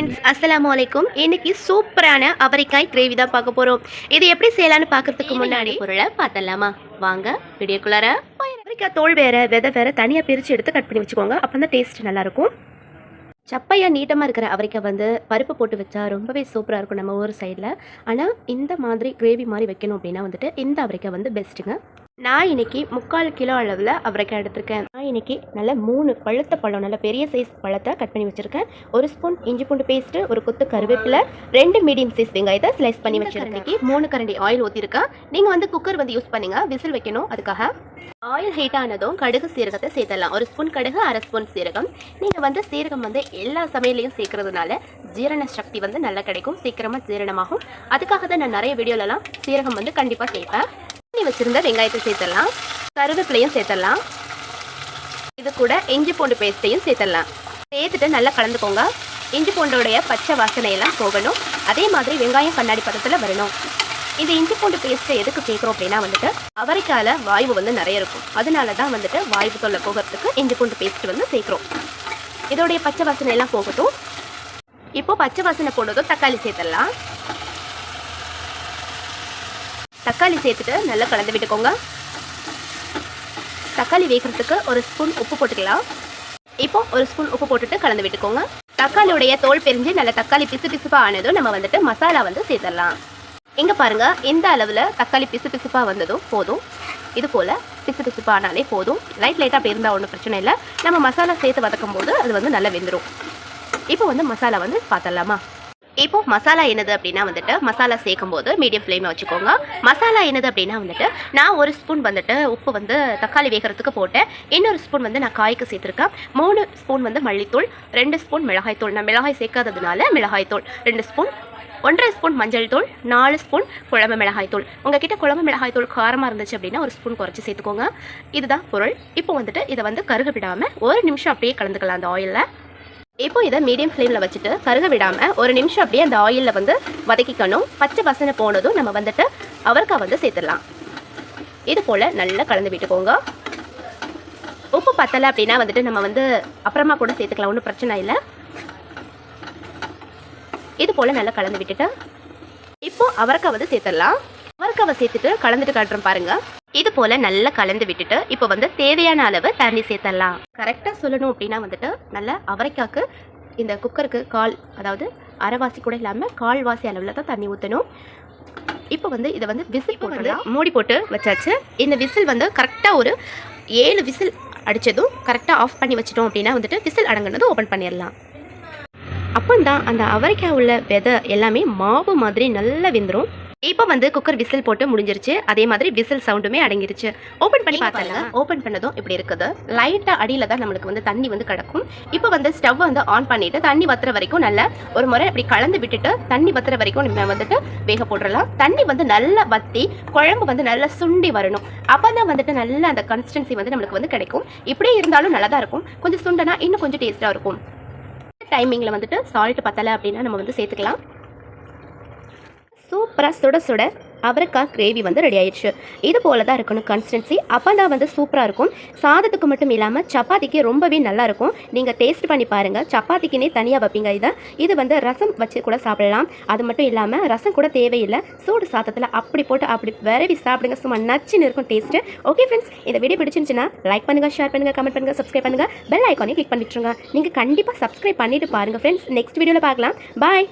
Friends அஸ்ஸலாமு அலைக்கும் இன்னைக்கு சூப்பரான அவரைக்காய் கிரேவி தான் பார்க்க போகிறோம் இது எப்படி செய்யலாம்னு பார்க்கறதுக்கு முன்னாடி பொருளை பார்த்தலாமா வாங்க வீடியோக்குள்ளார அவரைக்காய் தோல் வேற விதை வேற தனியாக பிரித்து எடுத்து கட் பண்ணி வச்சுக்கோங்க. அப்போ தான் டேஸ்ட் நல்லாயிருக்கும். சப்பையாக நீட்டமாக இருக்கிற அவரைக்காய் வந்து பருப்பு போட்டு வச்சா ரொம்பவே சூப்பராக இருக்கும் நம்ம ஊர் சைடில் ஆனால் இந்த மாதிரி கிரேவி மாதிரி வைக்கணும் அப்படின்னா வந்துட்டு இந்த அவரைக்காய் வந்து பெஸ்ட்டுங்க நான் இன்னைக்கு முக்கால் கிலோ அளவில் அவரைக்காய் எடுத்திருக்கேன். நான் இன்னைக்கு நல்ல மூணு பழுத்த பழம் நல்ல பெரிய சைஸ் பழத்தை கட் பண்ணி வச்சிருக்கேன். ஒரு ஸ்பூன் இஞ்சி பூண்டு பேஸ்ட்டு ஒரு கொத்து கருவேப்பிலை ரெண்டு மீடியம் சைஸ் வெங்காயத்தை ஸ்லைஸ் பண்ணி வச்சிருக்கேன். மூணு கரண்டி ஆயில் ஊற்றிருக்கேன் நீங்கள் வந்து குக்கர் வந்து யூஸ் பண்ணுங்க. விசில் வைக்கணும் அதுக்காக. ஆயில் ஹீட் ஆனதும் கடுகு சீரகத்தை சேர்த்துடலாம். ஒரு ஸ்பூன் கடுகு அரை ஸ்பூன் சீரகம். நீங்கள் வந்து சீரகம் வந்து எல்லா சமையலையும் சேர்க்கறதுனால ஜீரண சக்தி வந்து நல்லா கிடைக்கும். சீக்கிரமாக ஜீரணமாகும். அதுக்காக தான் நான் நிறைய வீடியோலலாம் சீரகம் வந்து கண்டிப்பாக சேர்ப்பேன். பண்ணி வச்சிருந்த வெங்காயத்தை சேர்த்துடலாம். கருவேப்பிலையும் சேர்த்துடலாம். இது கூட இஞ்சி பூண்டு பேஸ்ட்டையும் சேர்த்துடலாம். சேர்த்துட்டு நல்லா கலந்துக்கோங்க. இஞ்சி பூண்டோடைய பச்சை வாசனையெல்லாம் போகணும். அதே மாதிரி வெங்காயம் கண்ணாடி பதத்தில் வரணும். இந்த இஞ்சி பூண்டு பேஸ்ட்டை எதுக்கு சேர்க்குறோம் அப்படின்னா வந்துட்டு அவரைக்கால வாய்வு வந்து நிறைய இருக்கும். அதனால தான் வந்துட்டு வாய்வு தொல்லை போகிறதுக்கு இஞ்சி பூண்டு பேஸ்ட் வந்து சேர்க்குறோம். இதோடைய பச்சை வாசனை எல்லாம் போகட்டும். இப்போ பச்சை வாசனை போனதும் தக்காளி சேர்த்துடலாம். தக்காளி சேர்த்துட்டு நல்லா கலந்து விட்டுக்கோங்க. தக்காளி வேகிறதுக்கு ஒரு ஸ்பூன் உப்பு போட்டுக்கலாம். இப்போ ஒரு ஸ்பூன் உப்பு போட்டுட்டு கலந்து விட்டுக்கோங்க. தக்காளியுடைய தோல் பிரிஞ்சு நல்ல தக்காளி பிசு பிசுப்பா ஆனதும் நம்ம வந்துட்டு மசாலா வந்து சேர்த்துடலாம். இங்க பாருங்க இந்த அளவில் தக்காளி பிசு பிசுப்பா வந்ததும் போதும். இது போல் பிசு பிசுப்பா ஆனாலே போதும். லைட் லைட்டாக அப்படி இருந்தால் ஒன்றும் பிரச்சனை இல்லை. நம்ம மசாலா சேர்த்து வதக்கும் போது அது வந்து நல்லா வெந்துடும் இப்போ வந்து மசாலா வந்து பார்த்துடலாமா இப்போ மசாலா என்னது அப்படின்னா வந்துட்டு மசாலா சேர்க்கும் போது மீடியம் ஃப்ளேமில் வச்சுக்கோங்க. மசாலா என்னது அப்படின்னா வந்துட்டு நான் ஒரு ஸ்பூன் வந்துட்டு உப்பு வந்து தக்காளி வேகிறதுக்கு போட்டேன். இன்னொரு ஸ்பூன் வந்து நான் காய்க்கு சேர்த்துருக்கேன். மூணு ஸ்பூன் வந்து மல்லித்தூள் ரெண்டு ஸ்பூன் மிளகாய்த்தூள் நான் மிளகாய் சேர்க்காததுனால மிளகாய்த்தூள் ரெண்டு ஸ்பூன் ஒன்றரை ஸ்பூன் மஞ்சள் தூள் நாலு ஸ்பூன் குழம்பு மிளகாய் தூள். உங்ககிட்ட குழம்பு மிளகாய் தூள் காரமாக இருந்துச்சு அப்படின்னா ஒரு ஸ்பூன் குறைச்சி சேர்த்துக்கோங்க. இதுதான் பொருள். இப்போ வந்துட்டு இதை வந்து கருக விடாமல் ஒரு நிமிஷம் அப்படியே கலந்துக்கலாம் அந்த ஆயிலில் இப்போ இதை மீடியம் ஃப்ளேமில் வச்சுட்டு கருக விடாமல் ஒரு நிமிஷம் அப்படியே அந்த ஆயிலில் வந்து வதக்கிக்கணும். பச்சை பசனை போனதும் நம்ம வந்துட்டு அவரைக்காய் வந்து சேர்த்துடலாம். இது போல் நல்லா கலந்து விட்டுக்கோங்க. உப்பு பத்தலை அப்படின்னா வந்துட்டு நம்ம வந்து அப்புறமா கூட சேர்த்துக்கலாம் ஒன்றும் பிரச்சனை இல்லை. இது போல் நல்லா கலந்து விட்டுட்டு இப்போ அவரைக்காய் வந்து சேர்த்துடலாம். அவரைக்காவை சேர்த்துட்டு கலந்துட்டு காட்டுறோம் பாருங்கள் இது போல நல்லா கலந்து விட்டுட்டு இப்போ வந்து தேவையான அளவு தண்ணி சேர்த்துடலாம் கரெக்டாக சொல்லணும் அப்படின்னா வந்துட்டு நல்லா அவரைக்காக்கு இந்த குக்கருக்கு கால் அதாவது அரைவாசி கூட இல்லாமல் கால்வாசி அளவில் தான் தண்ணி ஊற்றணும் இப்போ வந்து இதை வந்து விசில் போட்டு மூடி போட்டு வச்சாச்சு. இந்த விசில் வந்து கரெக்டாக ஒரு ஏழு விசில் அடித்ததும் கரெக்டாக ஆஃப் பண்ணி வச்சிட்டோம் அப்படின்னா வந்துட்டு விசில் அடங்குனதும் ஓப்பன் பண்ணிடலாம் அப்பந்தான் அந்த அவரைக்காய் உள்ள விதை எல்லாமே மாவு மாதிரி நல்லா வெந்துடும் இப்போ வந்து குக்கர் விசில் போட்டு முடிஞ்சிருச்சு. அதே மாதிரி விசில் சவுண்டுமே அடங்கிருச்சு. ஓப்பன் பண்ணி பார்த்தாங்க ஓப்பன் பண்ணதும் இப்படி இருக்குது. லைட்டாக அடியில் தான் நம்மளுக்கு வந்து தண்ணி வந்து கிடக்கும். இப்போ வந்து ஸ்டவ் வந்து ஆன் பண்ணிட்டு தண்ணி வத்துற வரைக்கும் நல்லா ஒரு முறை இப்படி கலந்து விட்டுட்டு தண்ணி வத்துற வரைக்கும் நம்ம வந்துட்டு வேக போட்டுடலாம். தண்ணி வந்து நல்லா வத்தி குழம்பு வந்து நல்லா சுண்டி வரணும். அப்போ தான் வந்துட்டு நல்ல அந்த கன்சிஸ்டன்சி வந்து நம்மளுக்கு வந்து கிடைக்கும். இப்படியே இருந்தாலும் நல்லா தான் இருக்கும். கொஞ்சம் சுண்டனா இன்னும் கொஞ்சம் டேஸ்ட்டாக இருக்கும். டைமிங்கில் வந்துட்டு சால்ட் பத்தலை அப்படின்னா நம்ம வந்து சேர்த்துக்கலாம். சூப்பராக சுட சுட அவரைக்காய் கிரேவி வந்து ரெடி ஆயிடுச்சு. இது போல தான் இருக்கணும் கன்சிஸ்டன்சி அப்போ தான் வந்து சூப்பராக இருக்கும். சாதத்துக்கு மட்டும் இல்லாமல் சப்பாத்திக்கு ரொம்பவே நல்லா இருக்கும். நீங்கள் டேஸ்ட் பண்ணி பாருங்கள் சப்பாத்திக்குனே தனியாக வைப்பீங்க இதை. இது வந்து ரசம் வச்சு கூட சாப்பிடலாம். அது மட்டும் இல்லாமல் ரசம் கூட தேவையில்லை. சூடு சாதத்தில் அப்படி போட்டு அப்படி விரவி சாப்பிடுங்க. சும்மா நச்சுன்னு இருக்கும் டேஸ்ட்டு ஓகே ஃப்ரெண்ட்ஸ் இந்த வீடியோ பிடிச்சிருந்துச்சுன்னா லைக் பண்ணுங்கள் ஷேர் பண்ணுங்கள் கமெண்ட் பண்ணுங்கள் சப்ஸ்கிரைப் பண்ணுங்கள் பெல் ஐக்கானே கிளிக் பண்ணி விட்டுருங்க நீங்கள் கண்டிப்பாக சப்ஸ்கிரைப் பண்ணிவிட்டு பாருங்கள் ஃப்ரெண்ட்ஸ் நெக்ஸ்ட் வீடியோவில் பார்க்கலாம். பாய்